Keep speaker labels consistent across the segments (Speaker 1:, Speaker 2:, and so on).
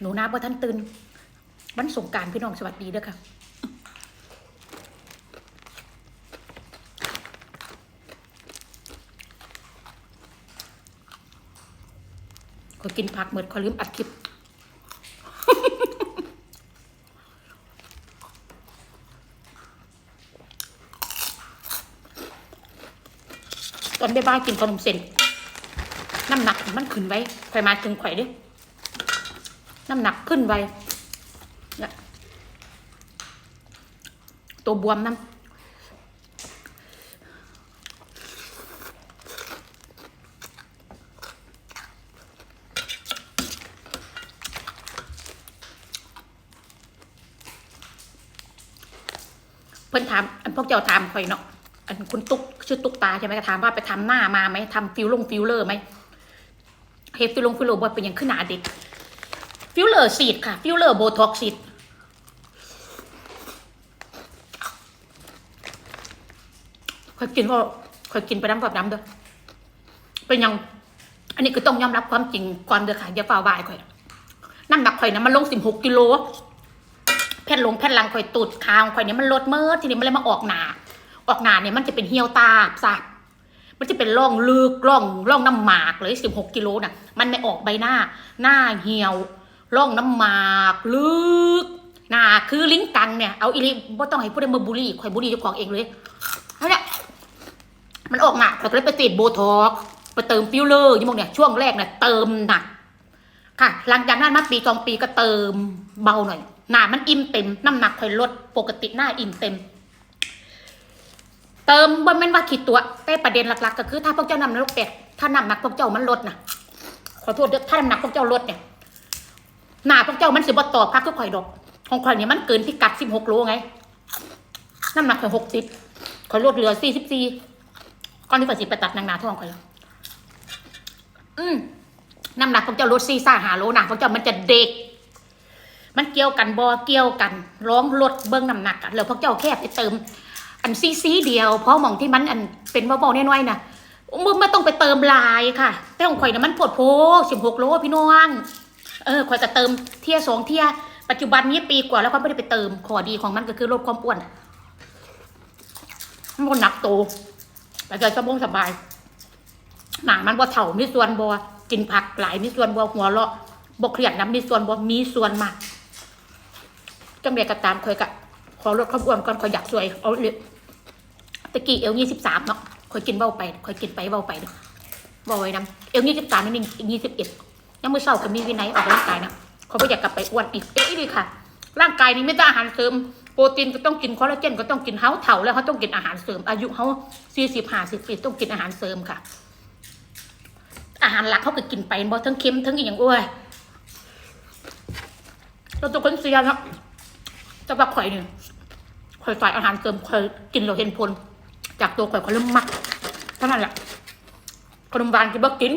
Speaker 1: หนูน้าบ่ท่านตื่นวันสงการพี่น้องสวัสดีเด้อค่ะขอกินผักเหมือนขอลืมอัดคลิป ตอนบ่ากินขนมเส้นน้ำหนักมันขึ้นไว้ข่มาถึงข่อยเดิ น้ำหนักขึ้นไวตัวบวมน้ำเพิ่นถามอันพวกเจ้าถามข่อยเนาะอันคุณตุ๊กชื่อตุ๊กตาใช่ไหมก็ถามว่าไปทำหน้ามาไหมทำฟิลลงฟิลเลอร์ไหมเฮฟิลลงฟิลเลอร์บอยเป็นยังขึ้นหนาเด็ก ฟิลเลอร์สีดค่ะ ฟิลเลอร์โบท็อกซ์สีดคอยกินว่าคอยกินไปน้ำกับน้ำเด้อเป็นยัง อันนี้คือต้องยอมรับความจริงก่อนเด้อค่ะอย่าฝ่าบายข่อยน้ำหนักข่อยนะมันลงสิบหกกิโลแผ่นลงแผ่นลังข่อยตูดคางข่อยเนี่ยมันลดเมื่อทีนี้มันเลยมาออกหนา ออกหนาเนี่ยมันจะเป็นเหี่ยวตาสักมันจะเป็นร่องลึกร่องร่องน้ำหมากเลยสิบหกกิโลน่ะ มันไม่ออกใบหน้า หน้าเหี่ยว ร่องน้ำหมากลึกน้าคือลิ้นกังเนี่ยเอาอีลิบ่ต้องให้ผู้ใดมาบุรีข่อยบุรีเจ้าของเองเลยนั่นแหละมันออกหนักข่อยก็เลยไปติดโบท็อกไปเติมฟิลเลอร์ยี่โมงเนี่ยช่วงแรกเนี่ยเติมหนักค่ะ หลังจากนั้นมาปีสองปีก็เติมเบาหน่อยหน้ามันอิ่มเต็มน้ำหนักข่อยลดปกติหน้าอิ่มเต็ม เติมบ่แม่นว่าขีดตัว แต่ประเด็นหลักๆ ก็คือ ถ้าพวกเจ้านำนักเป็ดถ้าน้ำหนักพวกเจ้ามันลดนะขอโทษเด้อถ้าน้ำหนักพวกเจ้าลดเนี่ย หน้าพวกเจ้ามันสิบ่ต่อพักทุกข่อยดอก ของข่อยเนี่ยมันเกินพิกัดสิบหกโลไง น้ำหนักข่อยหกสิบข่อยลดเหลือสี่สิบสี่ก้อนที่ข่อยสิไปตัดนางนาท้องข่อยแล้วอืมน้ำหนักพวกเจ้าลดสี่ซ่าหาโลหนักพวกเจ้ามันจะเด็ก มันเกี่ยวกันบอเกี่ยวกัน ร้องลดเบิ้งน้ำหนักกันแล้วพวกเจ้าแค่ไปเติม อันซีซีเดียวเพราะมองที่มันอันเป็นเบาๆน้อยๆนะมึงไม่ต้องไปเติมลายค่ะแต่ของข่อยนะมันปวดโพสิบหกโลพี่น้อง เออขอยก็เติมเที่ยสองเที่ยปัจจุบันนี้ปีกว่าแล้วก็ไม่ได้ไปเติมขอดีของมันก็คือลดความอ้วนมันหนักโตแต่ใจสบงสบาย หนังมันบ่เถ่ามีส่วนบ่กินผักหลายมีส่วนบ่หัวเราะบ่เครียดน้ำมีส่วนบ่มีส่วนมากจังเดียก็ตามข่อยกะขอลดความอ้วนก่อนขอยอยากสวยเอาเลยตะกี้เอวยี่สิบสามเนาะข่อยกินเบาไปข่อยกินไปเบาไปเนาะบาไว้นำเอวยี่สิบสามนี่ยี่สิบเอ็ด ยังมือเศร้าก็มีวินัยออกกำลังกายนะเขาไม่อยากกลับไปอ้วนอีกเอ้ยดีค่ะ ร่างกายนี้ไม่ได้องอาหารเสริม โปรตีนก็ต้องกินคอลลาเจนก็ต้องกินเฮาเถ่าแล้วเขาต้องกินอาหารเสริม อายุเขาสี่สิบห้าสิบปีต้องกินอาหารเสริมค่ะ อาหารหลักเขาก็กินไปบ่ทั้งเค็มทั้งอีกอย่างอ้วยเราตัวคนเสียนะจะบักข่อยเนี่ยข่อยฝ่ายอาหารเสริมข่อยกินเราเห็นผลจากตัวข่อยข่อยเริ่มมักเท่านั้นแหละขนมหวานกินบ่กิน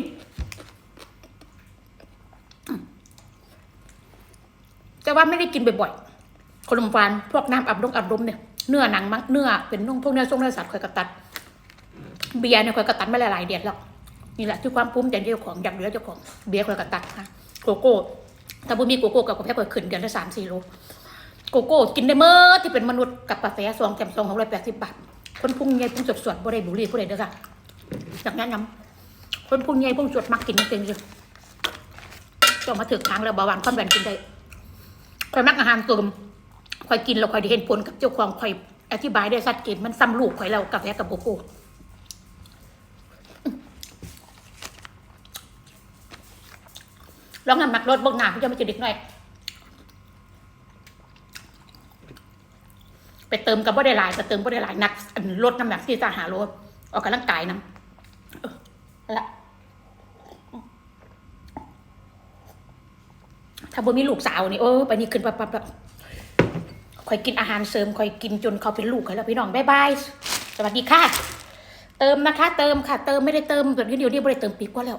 Speaker 1: แต่ว่าไม่ได้กินบ่อยๆขนมหวานพวกน้ำอับลงอับลมเนี่ยเนื้อหนังมักเนื้อเป็นนุ่งพวกเนื้อทรงเนื้อสัตว์ข่อยกระตัด เบียร์เนี่ยข่อยกระตัดมาหลายๆเดือนแล้วนี่แหละที่ความภูมิใจเจ้าของอยากเหลือเจ้าของเบียร์ข่อยกระตัดค่ะโกโก้ถ้าบ่มีโกโก้กับกาแฟข่อยขึ้นเดือนละสามสี่โลโกโก้กินได้เมื่อที่เป็นมนุษย์กับกาแฟซองแจมซองของร้อยแปดสิบบาทคนพุ่งใหญ่พุ่งสดสดบ่ได้บุหรี่ผู้ใดเด้อค่ะจากนั้น้ำคนพุ่งใหญ่พุ่งสดมักกินจริงๆเลยต้องมาถึงทางแล้วบาหวานความดันกินได้ ข่อยมักอาหารเติมข่อยกินแล้วข่อยได้เห็นผลกับเจ้าของข่อยอธิบายได้ชัดเจนมันซ้ำลูกข่อยแล้วกาแฟกับโกโก้ลองนำหนักลดเบางหนาพี่จะม่เจอเด็กหน่อย ไปเติมกับบ่ได้หลายไปเติมบ่ได้หลายนักอันลดน้ำหนักที่จะหาโลออกกำลังกายน้ำละ ถ้าบ่มีลูกสาวนี่โอ้ไปนี่ขึ้นปั๊บปับบคอยกินอาหารเสริมคอยกินจนเขาเป็นลูกแล้วพี่น้องบายบายสวัสดีค่ะ เติมนะคะ เติมค่ะ เติมไม่ได้เติมแบบนี้เดียวเดียวไม่ได้เติมปีกว่าแล้ว